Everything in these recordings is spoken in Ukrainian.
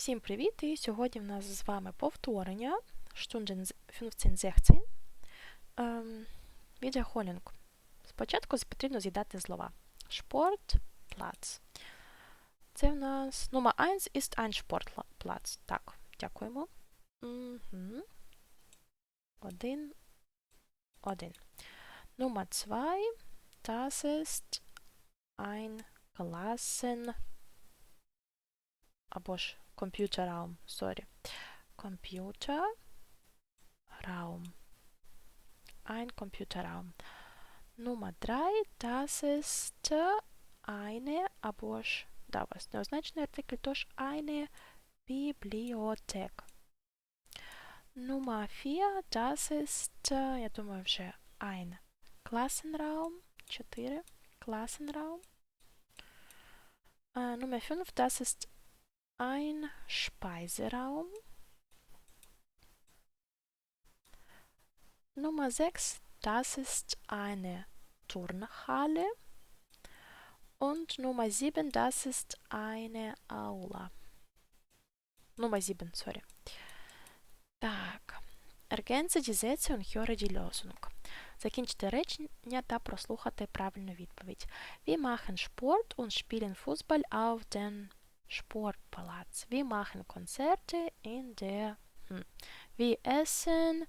Всім привіт! І сьогодні в нас з вами повторення 15-16 ем, Спочатку потрібно з'їдати слова. Sport, Platz. Це в нас Nummer 1 ist ein Sportplatz. Так, дякуємо. Угу. Один. Один. Nummer 2 Das ist ein Klassen або ж Computerraum, sorry. Computerraum. Ein Computerraum. Nummer 3, das ist eine, або ж, да, у вас неозначений артикль, тож eine Bibliothek. Nummer 4, das ist, я думаю, вже ein Klassenraum. 4. Klassenraum. Äh, Nummer 5, das ist ein Speiseraum. Nummer 6, das ist eine Turnhalle. Und Nummer 7, das ist eine Aula. Nummer 7, sorry. Так. Ergänze die Sätze und höre die Lösung. Закінчити речення та прослухати правильну відповідь. Wir machen Sport und spielen Fußball auf den Sportplatz. Wir machen Konzerte in der. Hm. Wir essen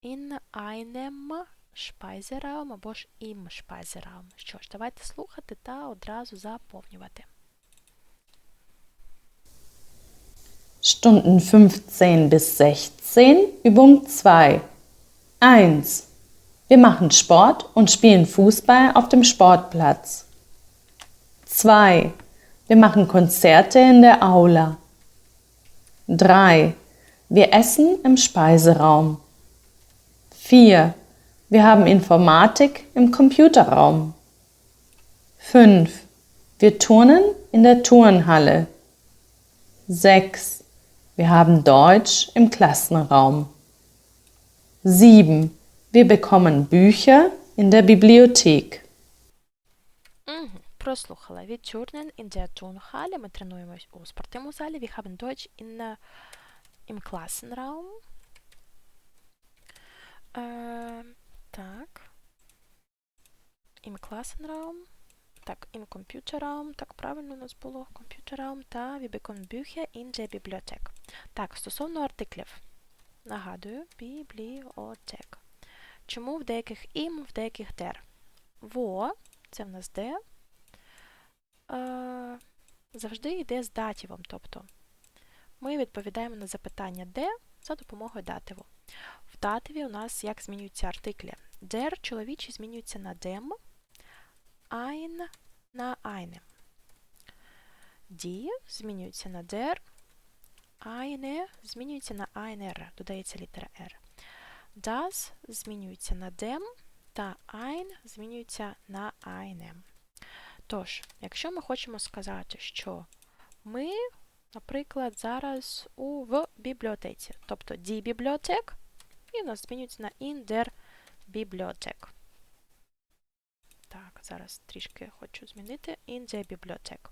in einem Speiseraum або ж im Speiseraum. Що ж, давайте слухати та одразу заповнювати. Stunden 15 bis 16, Übung 2. 1. Wir machen Sport und spielen Fußball auf dem Sportplatz. 2. Wir machen Konzerte in der Aula. 3. Wir essen im Speiseraum. 4. Wir haben Informatik im Computerraum. 5. Wir turnen in der Turnhalle. 6. Wir haben Deutsch im Klassenraum. 7. Wir bekommen Bücher in der Bibliothek. Прослухала. Wir turnen in der Turnhalle. Ми тренуємось у спортивному залі. Wir haben Deutsch in, im Klassenraum. Äh, так. Im Klassenraum. Так, im Computerraum. Так, правильно у нас було. Computerraum та wir bekommen Bücher in der Bibliothek. Так, стосовно артиклів. Нагадую, бібліотек. Чому в деяких ім, в деяких дер? Во, це в нас де. Завжди йде з датівом. Тобто ми відповідаємо на запитання де за допомогою дативу. В дативі у нас як змінюються артиклі. Der чоловічий змінюється на dem, ein на eine. Die змінюється на der, eine змінюється на einer, додається літера R. Das змінюється на dem та ein змінюється на eine. Тож, якщо ми хочемо сказати, що ми, наприклад, зараз у в бібліотеці, тобто die бібліотек, і у нас змінюється на in der Bibliothek. Так, зараз трішки хочу змінити in der Bibliothek.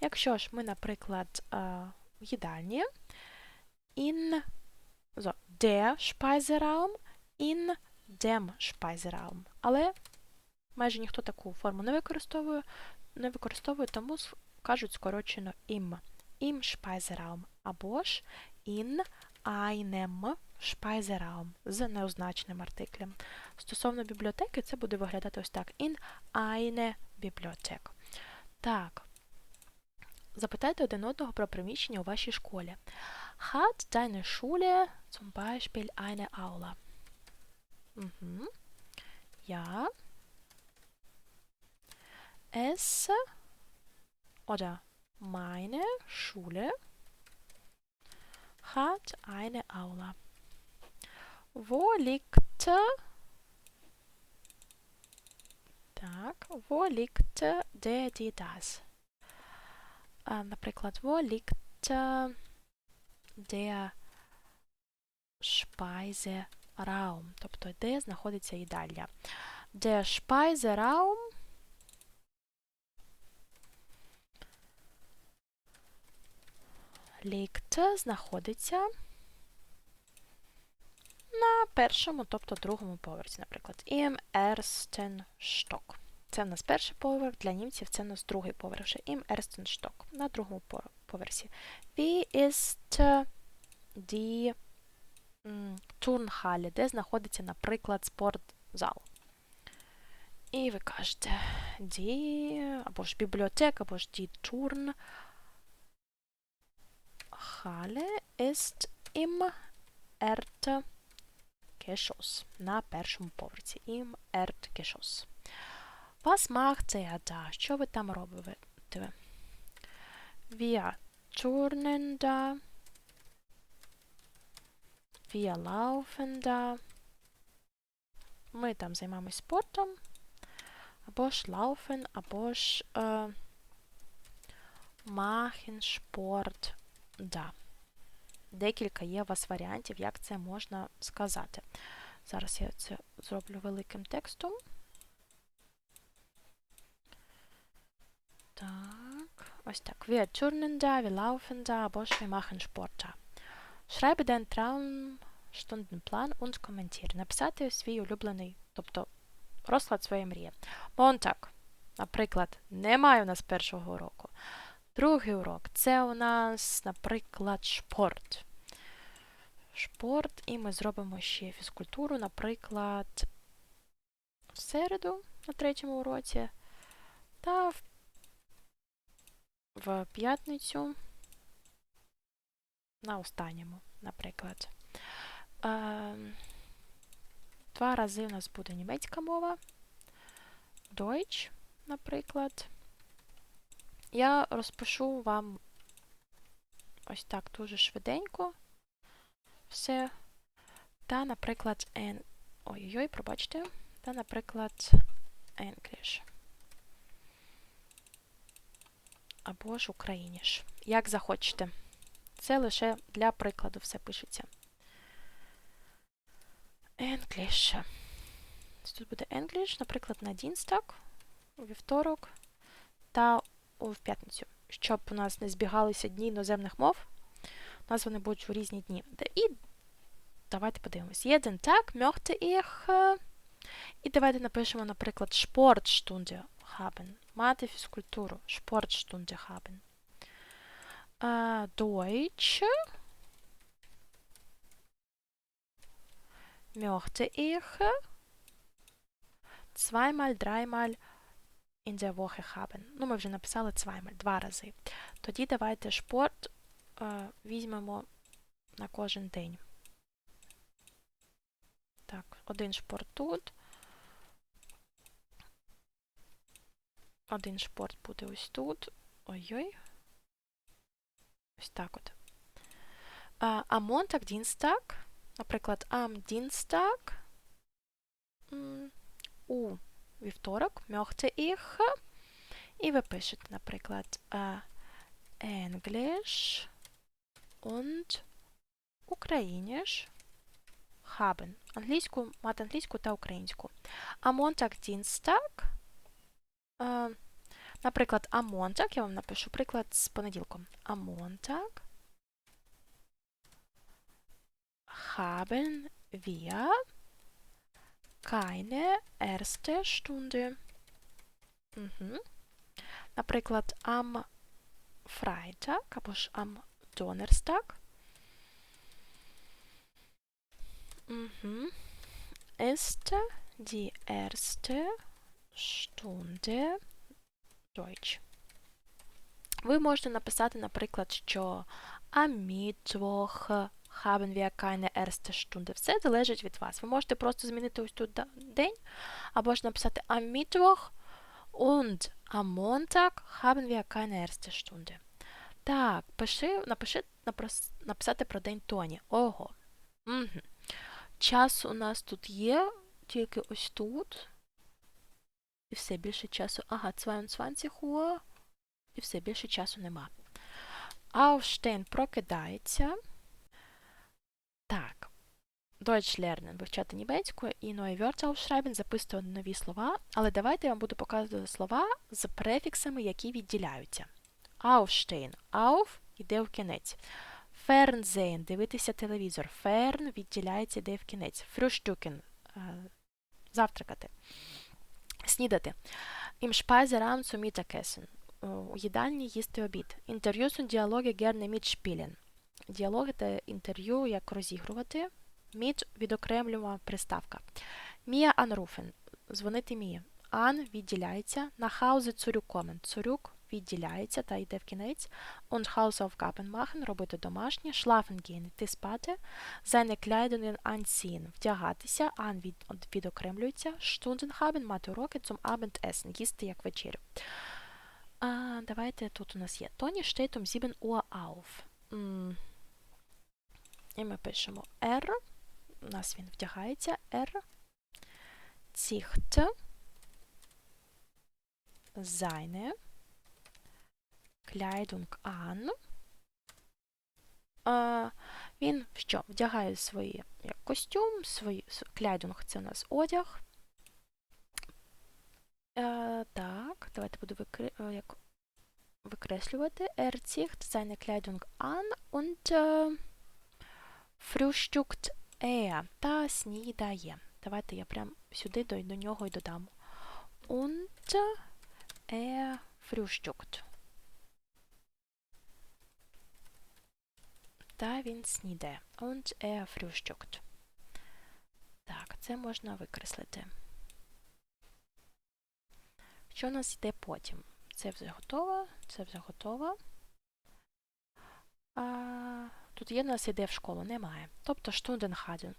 Якщо ж ми, наприклад, в їдальні, in so, der Speiseraum, in dem Speiseraum. Але майже ніхто таку форму не використовує, не використовує, тому кажуть скорочено im. Im Speiseraum. Або ж in einem Speiseraum з неозначеним артиклем. Стосовно бібліотеки, це буде виглядати ось так. In eine Bibliothek. Так. Запитайте один одного про приміщення у вашій школі. Hat deine Schule zum Beispiel eine Aula? Mhm. Ja. Es oder meine Schule hat eine Aula. Wo liegt так, wo liegt der, die, das? А, Наприклад, wo liegt der Speiseraum, тобто де знаходиться їдальня. Der Speiseraum liegt знаходиться на першому, тобто другому поверсі, наприклад. Im ersten Stock. Це в нас перший поверх, для німців це в нас другий поверх. вже. Im ersten Stock. На другому поверсі. Wie ist die м, Turnhalle, де знаходиться, наприклад, спортзал. І ви кажете, die, або ж бібліотека, або ж die Turnhalle ist im Erdgeschoss. На першому поверсі. Im Erdgeschoss. Was macht er da? Що ви там робите? Wir turnen da. Wir laufen da. Ми там займаємось спортом. Або ж laufen, або ж е, machen Sport da. Декілька є у вас варіантів, як це можна сказати. Зараз я це зроблю великим текстом. Так, ось так. Wir turnen da, wir laufen da, або ж wir machen Sport da. Schreibe deinen Traumstundenplan und kommentiere. Написати свій улюблений, тобто розклад своєї мрії. Монтак, наприклад, немає у нас першого уроку. Другий урок це у нас, наприклад, шпорт. Шпорт, і ми зробимо ще фізкультуру, наприклад, в середу на третьому уроці та в, в п'ятницю на останньому, наприклад. Два рази у нас буде німецька мова. Deutsch, наприклад. Я розпишу вам ось так дуже швиденько все. Та, наприклад, en... Ой-ой-ой, пробачте. Та, наприклад, English. Або ж Україніш. Як захочете. Це лише для прикладу все пишеться. English. Тут буде English, наприклад, на Дінстак, у вівторок та в п'ятницю. Щоб у нас не збігалися дні іноземних мов, у нас вони будуть у різні дні. І давайте подивимось. Jeden Tag möchte ich. е, І давайте напишемо, наприклад, Sportstunde haben. Мати фізкультуру. Sportstunde haben. Deutsch. Möchte ich zweimal, dreimal in der Woche haben. Ну, ми вже написали zweimal, два рази. Тоді давайте шпорт е, візьмемо на кожен день. Так, один шпорт тут. Один шпорт буде ось тут. Ой-ой. Ось так от. А, а Montag, Dienstag, наприклад, am Dienstag м, у вівторок möchte ich і ви пишете, наприклад, е, English und Ukrainisch haben. Англійську, мати англійську та українську. А Montag, Dienstag, е, наприклад, а Montag, я вам напишу приклад з понеділком. А Montag haben wir keine erste Stunde. Угу. Наприклад, am Freitag або ж am Donnerstag. Угу. Ist die erste Stunde Deutsch. Ви можете написати, наприклад, що am Mittwoch haben wir keine erste Stunde. Все залежить від вас. Ви можете просто змінити ось тут день, або ж написати am Mittwoch und am Montag haben wir keine erste Stunde. Так, пиши, напиши, напрос, написати про день Тоні. Ого. Угу. Час у нас тут є, тільки ось тут. І все більше часу. Ага, 22 Uhr. І все більше часу нема. Aufstehen прокидається. Так. Deutsch lernen, вивчати німецьку і neue Wörter aufschreiben, записувати нові слова. Але давайте я вам буду показувати слова з префіксами, які відділяються. Aufstehen. Auf йде в кінець. Fernsehen – дивитися телевізор. Ферн відділяється, йде в кінець. Frühstücken – е, завтракати. Снідати. Im Speiseraum zum Mittagessen. Е, У їдальні їсти обід. Interviews und Dialoge gerne mitspielen. Діалоги та інтерв'ю як розігрувати. Міт відокремлювана приставка. Мія anrufen. Дзвонити Мії. Ан відділяється. На Hause zurückkommen. Цурюк відділяється та йде в кінець. Und Hausaufgaben machen. Робити домашнє. Schlafen gehen. Спати. Seine Kleidungen anziehen. Вдягатися. Ан від, відокремлюється. Stunden. Мати уроки. Zum Abendessen. Їсти як вечерю. А, давайте тут у нас є. Тоні steht um 7 Uhr auf. М, І ми пишемо R. У нас він вдягається. R. Zieht seine Kleidung an. А, він що? Вдягає свої як костюм, свої Kleidung – це у нас одяг. Е, так, давайте буду викри, е, як викреслювати. Er zieht seine Kleidung an und frühstückt er. Та снідає. Давайте я прям сюди до, нього і додам. Und er frühstückt. Та він снідає. Und er frühstückt. Так, це можна викреслити. Що у нас йде потім? Це вже готово, це вже готово. А, тут є у нас іде в школу, немає. Тобто Штунденхабен,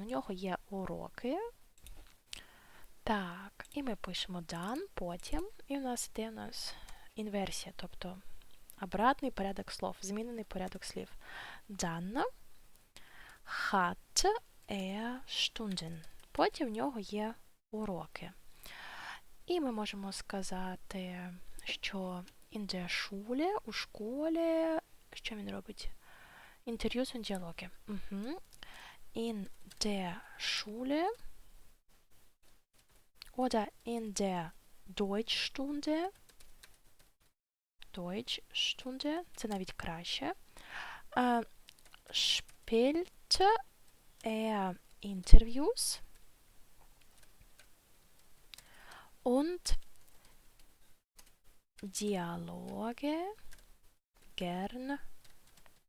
у нього є уроки. Так, і ми пишемо done, потім. І у нас йде у нас інверсія, тобто обратний порядок слов, змінений порядок слів. Dann hat er Stunden. Потім в нього є уроки. І ми можемо сказати, що in der Schule, у школі, що він робить? Interviews und Dialoge. Угу. In der Schule oder in der Deutschstunde. Deutschstunde, це навіть краще. Äh, spielt er Interviews und Dialoge gern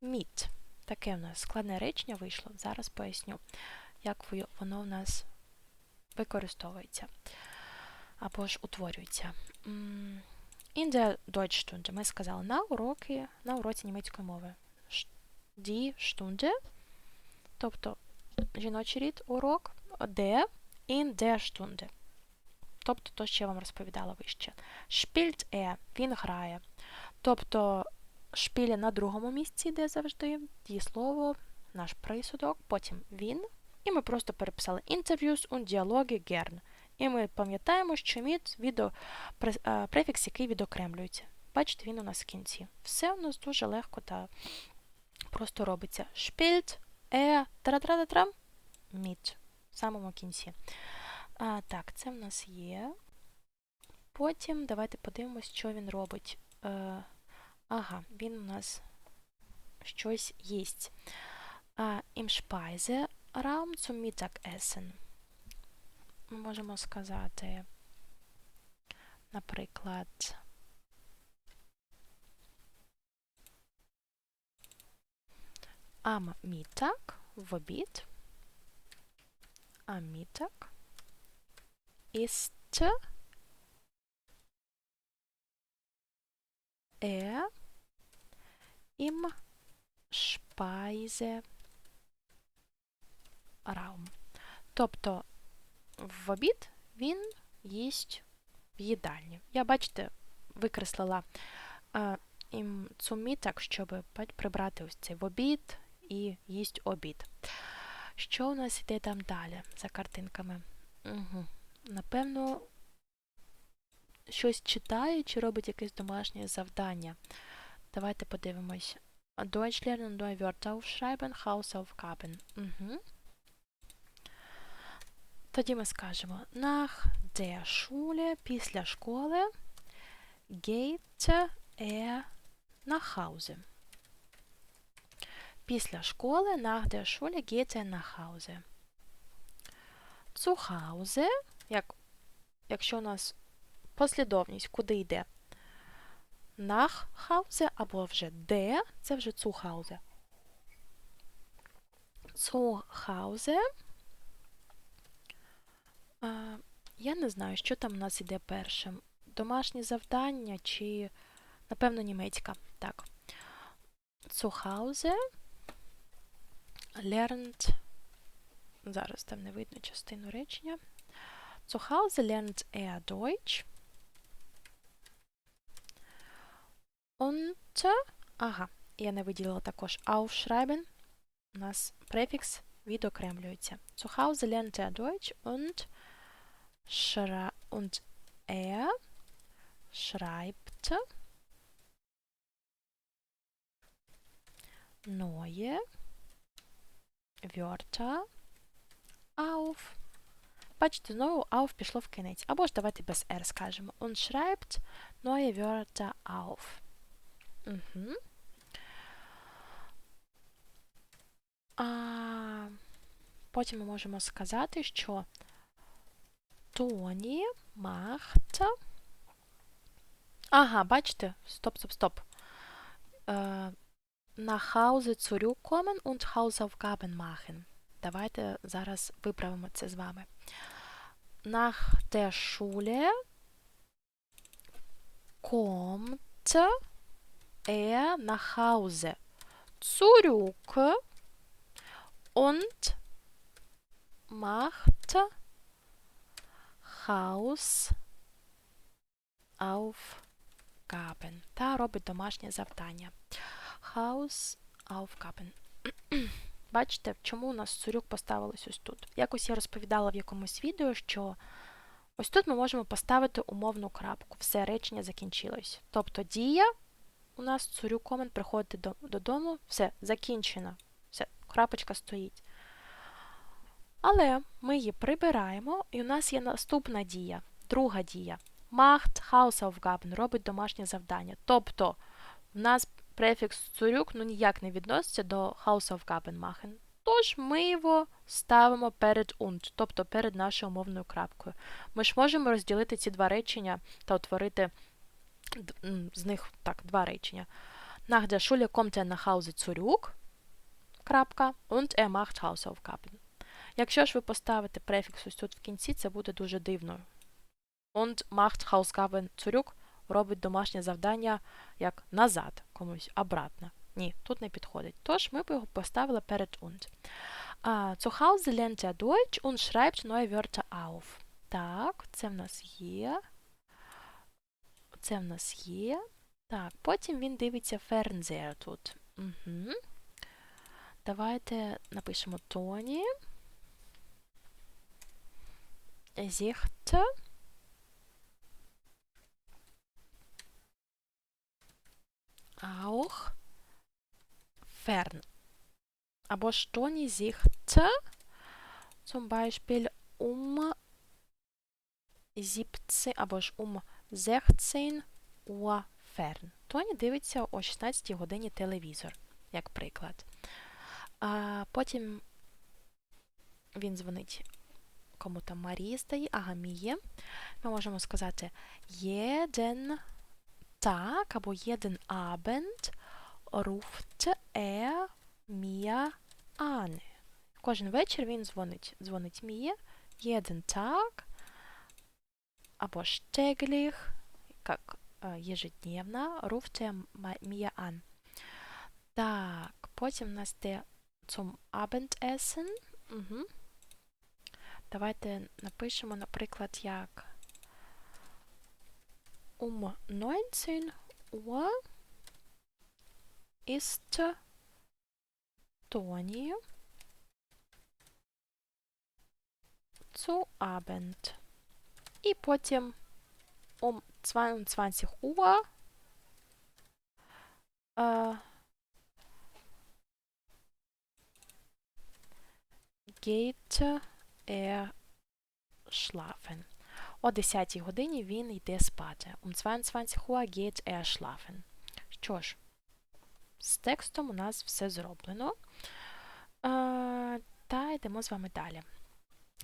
mit. Таке в нас складне речення вийшло. Зараз поясню, як воно в нас використовується або ж утворюється. In der Deutschstunde ми сказали на уроки, на уроці німецької мови. Die Stunde, тобто жіночий рід урок, де in der Stunde. Тобто то, що я вам розповідала вище. Spielt er, він грає. Тобто шпілі на другому місці йде завжди, дієслово, наш присудок, потім він. І ми просто переписали interviews und Dialoge gern. І ми пам'ятаємо, що мід відео, префікс, який відокремлюється. Бачите, він у нас в кінці. Все у нас дуже легко та просто робиться. Spielt er, тра-тра-тра-трам, мід. В самому кінці. А, так, це в нас є. Потім давайте подивимось, що він робить. Е, ага, він у нас щось їсть. А, Im Speiseraum zum Mittagessen. Ми можемо сказати, наприклад, am Mittag, в обід, am Mittag ist er im Speiseraum. Тобто в обід він їсть в їдальні. Я, бачите, викреслила е, так, щоб прибрати ось цей в обід і їсть обід. Що у нас йде там далі за картинками? Угу. Напевно, щось читає чи робить якесь домашнє завдання. Давайте подивимось. Deutsch lernen, neue Wörter aufschreiben, Hausaufgaben. Угу. Тоді ми скажемо nach der Schule, після школи, geht er nach Hause. Після школи nach der Schule geht er nach Hause. Zu Hause, як, якщо у нас послідовність, куди йде? Nach Hause або вже де, це вже zu Hause. Zu Hause. А, я не знаю, що там у нас іде першим. Домашнє завдання чи, напевно, німецька. Так. Zu Hause lernt. Зараз там не видно частину речення. Zu Hause lernt er Deutsch. Und, ага, я не виділила також aufschreiben. У нас префікс відокремлюється. Zu Hause lernt er Deutsch und, schra und er schreibt neue Wörter auf. Бачите, знову auf пішло в кінець. Або ж давайте без R скажемо. Und schreibt neue Wörter auf. А, потім ми можемо сказати, що Тоні macht. Ага, бачите? Стоп, стоп, стоп. Nach Hause zurückkommen und Hausaufgaben machen. Давайте зараз виправимо це з вами. Nach der Schule kommt er nach Hause zurück und macht Hausaufgaben та робить домашнє завдання. Hausaufgaben. Бачите, чому у нас цурюк поставилось ось тут? Якось я розповідала в якомусь відео, що ось тут ми можемо поставити умовну крапку. Все речення закінчилось. Тобто дія у нас цурюк комент приходить додому, все, закінчено. Все, крапочка стоїть. Але ми її прибираємо, і у нас є наступна дія, друга дія. Macht Hausaufgaben робить домашнє завдання. Тобто, в нас префікс цурюк ну, ніяк не відноситься до Hausaufgaben machen. Тож ми його ставимо перед und, тобто перед нашою умовною крапкою. Ми ж можемо розділити ці два речення та утворити з них так, два речення. Nach der Schule kommt er nach крапка, und er macht Hausaufgaben. Якщо ж ви поставите префікс ось тут в кінці, це буде дуже дивно. Und macht Hausaufgaben zurück робить домашнє завдання як назад, комусь обратно. Ні, тут не підходить. Тож ми б його поставили перед und. Uh, zu Hause lernt er Deutsch und schreibt neue Wörter auf. Так, це в нас є. Це в нас є. Так, потім він дивиться Fernseher тут. Угу. Давайте напишемо Тоні. Sieht auch fern. Aber Stoni sichte zum Beispiel um 17, або ж um 16 Uhr fern. Тоні дивиться о 16 годині телевізор, як приклад. А Потім він дзвонить кому там Марії стає, ага, Міє. Ми можемо сказати jeden Tag або jeden Abend ruft er mir an. Кожен вечір він дзвонить. Дзвонить Міє. Jeden Tag або täglich, як ежедневно, ruft er mir an. Так, потім у нас де zum Abendessen. Угу. Давайте напишемо, наприклад, як um 19 Uhr ist Toni zu Abend. І потім um 22 Uhr äh, geht er schlafen. О 10 годині він йде спати. Um 22 Uhr geht er schlafen. Що ж, з текстом у нас все зроблено. Та йдемо з вами далі.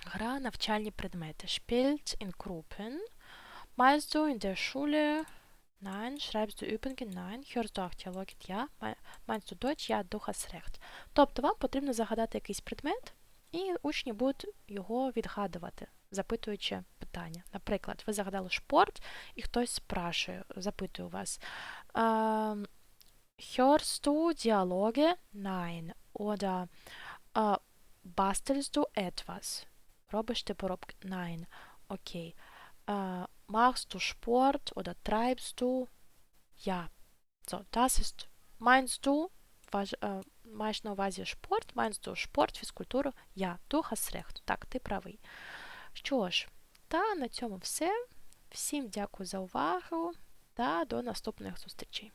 Гра навчальні предмети. Spielt in Gruppen. Malst du in der Schule? Nein. Schreibst du Übungen? Nein. Hörst du auch Dialogen? Ja. Meinst du Deutsch? Ja, du hast recht. Тобто вам потрібно загадати якийсь предмет, і учні будуть його відгадувати, запитуючи питання. Наприклад, ви загадали спорт, і хтось спрашує, запитує вас. Ähm, hörst du Dialoge? Nein. Oder äh, bastelst du etwas? Робиш ти поробки? Nein. Окей. Machst du Sport oder du, важ, е, маєш на увазі спорт? Meinst du спорт, фізкультуру? Recht. Так, ти правий. Що ж, та на цьому все. Всім дякую за увагу та до наступних зустрічей.